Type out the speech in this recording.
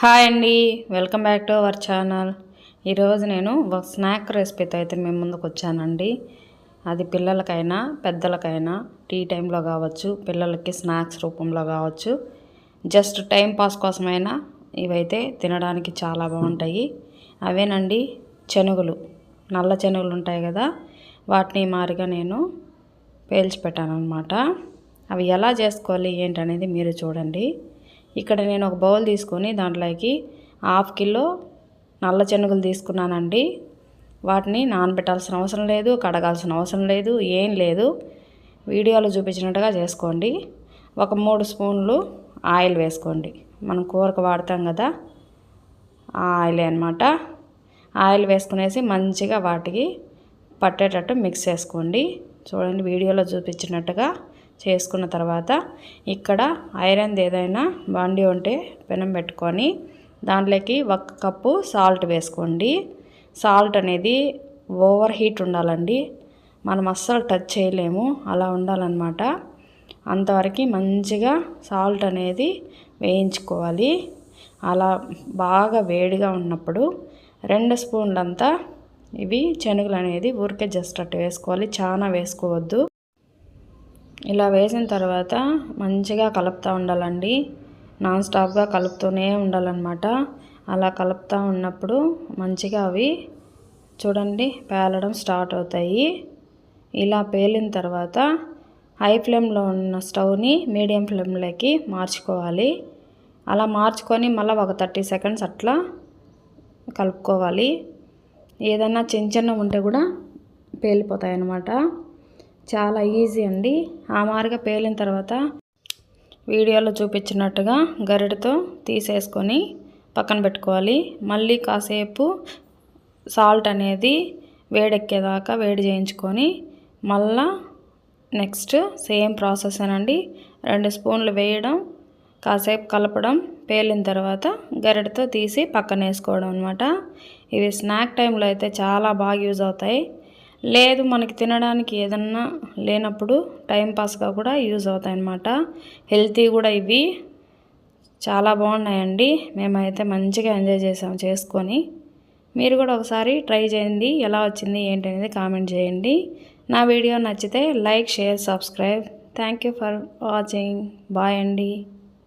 Hi అండి welcome back to our channel. ఈరోజు నేను ఒక స్నాక్ రెసిపీతో అయితే మేము ముందుకు వచ్చానండి. అది పిల్లలకైనా పెద్దలకైనా టీ టైంలో కావచ్చు పిల్లలకి స్నాక్స్ రూపంలో కావచ్చు జస్ట్ టైం పాస్ కోసమైనా ఇవైతే తినడానికి చాలా బాగుంటాయి. అవేనండి శనుగులు. నల్ల శనుగులు ఉంటాయి కదా వాటిని మారిగా నేను పేల్చి పెట్టాను అనమాట అవి ఎలా చేసుకోవాలి ఏంటనేది మీరు చూడండి. ఇక్కడ నేను ఒక బౌల్ తీసుకొని దాంట్లోకి హాఫ్ కిలో నల్ల శనగలు తీసుకున్నానండి. వాటిని నానబెట్టాల్సిన అవసరం లేదు కడగాల్సిన అవసరం లేదు ఏం లేదు. వీడియోలో చూపించినట్టుగా చేసుకోండి. ఒక మూడు స్పూన్లు ఆయిల్ వేసుకోండి. మనం కూరకు వాడతాం కదా ఆ ఆయిల్ అనమాట ఆయిల్ వేసుకునేసి మంచిగా వాటికి పట్టేటట్టు మిక్స్ చేసుకోండి. చూడండి వీడియోలో చూపించినట్టుగా చేసుకున్న తర్వాత ఇక్కడ ఐరన్ది ఏదైనా బండి ఉంటే పెనం పెట్టుకొని దాంట్లోకి ఒక కప్పు సాల్ట్ వేసుకోండి. సాల్ట్ అనేది ఓవర్ హీట్ ఉండాలండి. మనం అస్సలు టచ్ చేయలేము. అలా ఉండాలన్నమాట. అంతవరకు మంచిగా సాల్ట్ అనేది వేయించుకోవాలి. అలా బాగా వేడిగా ఉన్నప్పుడు రెండు స్పూన్లంతా ఇవి శనగలు అనేది ఊరికే జస్ట్ అట్టు వేసుకోవాలి. చాలా వేసుకోవద్దు. ఇలా వేసిన తర్వాత మంచిగా కలుపుతూ ఉండాలండి. నాన్ స్టాప్గా కలుపుతూనే ఉండాలన్నమాట. అలా కలుపుతూ ఉన్నప్పుడు మంచిగా అవి చూడండి పేలడం స్టార్ట్ అవుతాయి. ఇలా పేలిన తర్వాత హై ఫ్లేమ్లో ఉన్న స్టవ్ని మీడియం ఫ్లేమ్లోకి మార్చుకోవాలి. అలా మార్చుకొని మళ్ళీ ఒక థర్టీ సెకండ్స్ అట్లా కలుపుకోవాలి. ఏదైనా చిన్న చిన్న ఉంటే కూడా పేలిపోతాయి అన్నమాట చాలా ఈజీ అండి. ఆ మారిగా పేలిన తర్వాత వీడియోలో చూపించినట్టుగా గరిటతో తీసేసుకొని పక్కన పెట్టుకోవాలి. మళ్ళీ కాసేపు సాల్ట్ అనేది వేడెక్కేదాకా వేడి చేయించుకొని మళ్ళా నెక్స్ట్ సేమ్ ప్రాసెస్ అనండి. రెండు స్పూన్లు వేయడం కాసేపు కలపడం పేలిన తర్వాత గరిటతో తీసి పక్కన వేసుకోవడం అనమాట ఇవి స్నాక్ టైంలో అయితే చాలా బాగా యూజ్ అవుతాయి. లేదు మనకి తినడానికి ఏదన్నా లేనప్పుడు టైంపాస్గా కూడా యూజ్ అవుతాయి అన్నమాట హెల్తీ కూడా ఇవి. చాలా బాగున్నాయండి. మేమైతే మంచిగా ఎంజాయ్ చేసాం చేసుకొని. మీరు కూడా ఒకసారి ట్రై చేయండి. ఎలా వచ్చింది ఏంటి అనేది కామెంట్ చేయండి. నా వీడియో నచ్చితే like share subscribe. Thank you for watching. Bye అండి.